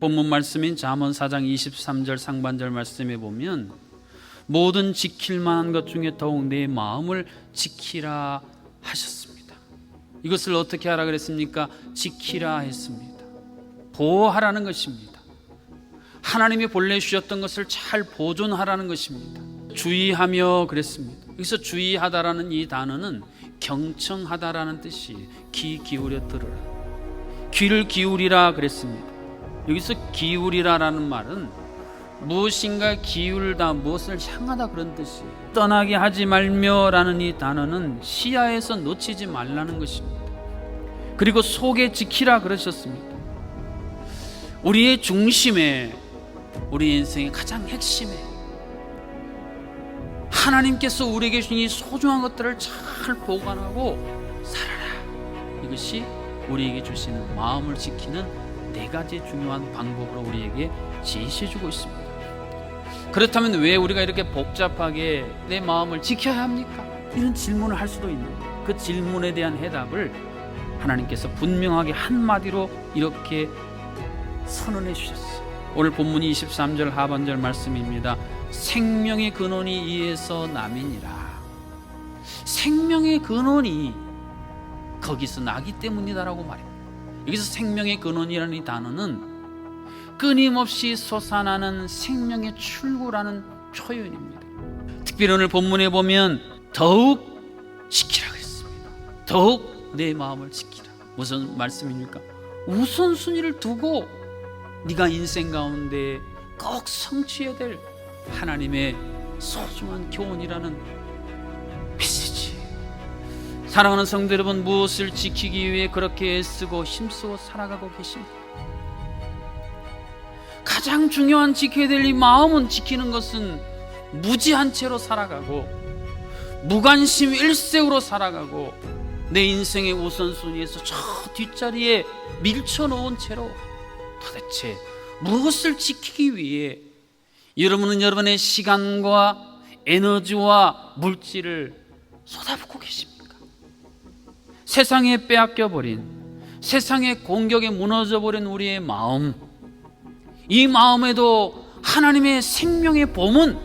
본문 말씀인 잠언 4장 23절 상반절 말씀에 보면 모든 지킬 만한 것 중에 더욱 내 마음을 지키라 하셨습니다. 이것을 어떻게 하라 그랬습니까? 지키라 했습니다. 보호하라는 것입니다. 하나님이 본래 주셨던 것을 잘 보존하라는 것입니다. 주의하며 그랬습니다. 여기서 주의하다라는 이 단어는 경청하다라는 뜻이 귀 기울여 들으라. 귀를 기울이라 그랬습니다. 여기서 기울이라라는 말은 무엇인가 기울다 무엇을 향하다 그런 뜻이 떠나게 하지 말며라는 이 단어는 시야에서 놓치지 말라는 것입니다. 그리고 속에 지키라 그러셨습니다. 우리의 중심에 우리 인생의 가장 핵심에 하나님께서 우리에게 주신 이 소중한 것들을 잘 보관하고 살아라. 이것이 우리에게 주시는 마음을 지키는 네 가지 중요한 방법으로 우리에게 지시해 주고 있습니다. 그렇다면 왜 우리가 이렇게 복잡하게 내 마음을 지켜야 합니까? 이런 질문을 할 수도 있는 그 질문에 대한 해답을 하나님께서 분명하게 한마디로 이렇게 선언해 주셨어요. 오늘 본문이 23절 하반절 말씀입니다. 생명의 근원이 이에서 남이니라. 생명의 근원이 거기서 나기 때문이다라고 말입니다. 여기서 생명의 근원이라는 이 단어는 끊임없이 솟아나는 생명의 출구라는 표현입니다. 특별히 오늘 본문에 보면 더욱 지키라 그랬습니다. 더욱 내 마음을 지키라. 무슨 말씀입니까? 우선순위를 두고 네가 인생 가운데 꼭 성취해야 될 하나님의 소중한 교훈이라는. 사랑하는 성도 여러분, 무엇을 지키기 위해 그렇게 애쓰고 힘쓰고 살아가고 계십니까? 가장 중요한 지켜야 될 이 마음은 지키는 것은 무지한 채로 살아가고 무관심 일색으로 살아가고 내 인생의 우선순위에서 저 뒷자리에 밀쳐놓은 채로 도대체 무엇을 지키기 위해 여러분은 여러분의 시간과 에너지와 물질을 쏟아붓고 계십니까? 세상에 빼앗겨 버린 세상의 공격에 무너져 버린 우리의 마음 이 마음에도 하나님의 생명의 봄은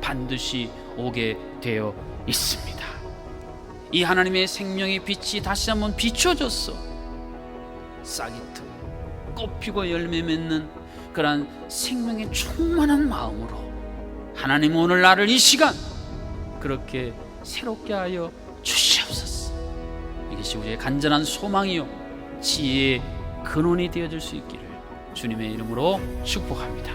반드시 오게 되어 있습니다. 이 하나님의 생명의 빛이 다시 한번 비춰졌어. 싹이 트고 꽃피고 열매 맺는 그러한 생명의 충만한 마음으로 하나님 오늘 나를 이 시간 그렇게 새롭게 하여. 이것이 우리의 간절한 소망이요 지혜의 근원이 되어줄 수 있기를 주님의 이름으로 축복합니다.